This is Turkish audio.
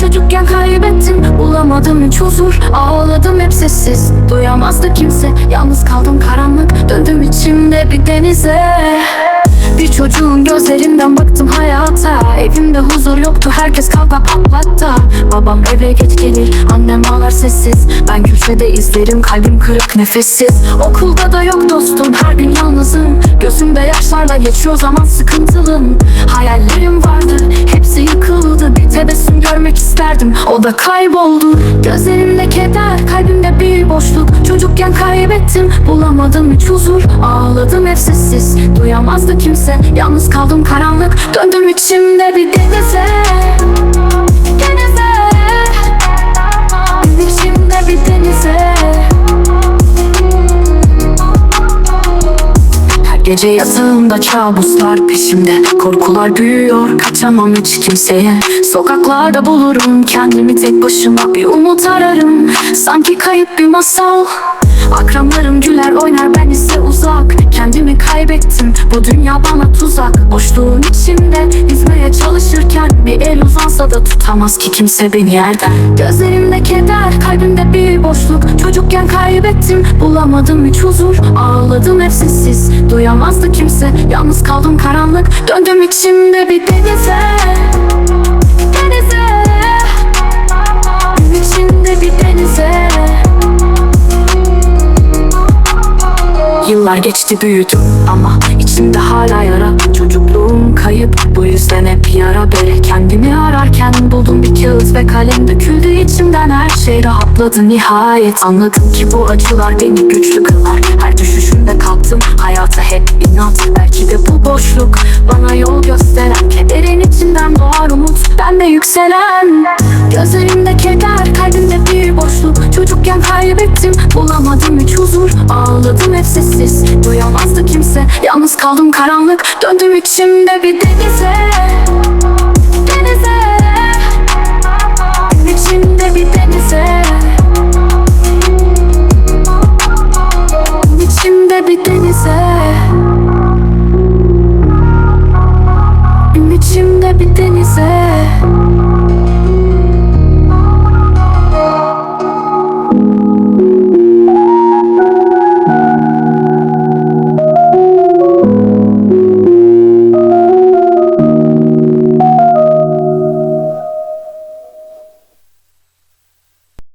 Çocukken kaybettim bulamadım hiç huzur. Ağladım hep sessiz. Duyamazdı kimse. Yalnız kaldım karanlık. Döndüm içimde bir denize. Bir çocuğun gözlerinden baktım hayata. Evimde huzur yoktu herkes kavga patlatta Babam eve geç gelir annem ağlar sessiz. Ben köşede izlerim kalbim kırık nefessiz. Okulda da yok dostum her gün yalnızım. Gözümde yaşlarla geçiyor zaman sıkıntılım. Hayallerim isterdim o da kayboldu. Gözlerimde keder kalbimde bir boşluk. Çocukken kaybettim bulamadım hiç huzur. Ağladım hep sessiz duyamazdı kimse. Yalnız kaldım karanlık döndüm içimde bir denize gece yatağımda kabuslar peşimde. Korkular büyüyor kaçamam hiç kimseye. Sokaklarda bulurum kendimi tek başıma Bir umut ararım. Sanki kayıp bir masal. Akranlarım güler oynar ben ise uzak. Kendimi kaybettim bu dünya bana tuzak. Boşluğun içinde yüzmeye çalışırken Bir el uzansa da tutamaz ki kimse beni yerden. Gözlerimde keder bir Çocukken kaybettim. Bulamadım hiç huzur. Ağladım hep sessiz. Duyamazdı kimse. Yalnız kaldım karanlık. Döndüm içimde bir denize. Denize. İçinde bir denize. Yıllar geçti büyüdüm ama içimde hala yara kağıt ve kalem Döküldü içimden her şey rahatladı nihayet. Anladım ki bu acılar beni güçlü kılar. Her düşüşümde kalktım hayata hep inat. Belki de bu boşluk bana yol gösteren. Kederin içinden doğar umut bende yükselen. Gözlerimde keder kalbimde bir boşluk. Çocukken kaybettim bulamadım hiç huzur. Ağladım hep sessiz duyamazdı kimse. Yalnız kaldım karanlık döndüm içimde bir denize bir denize.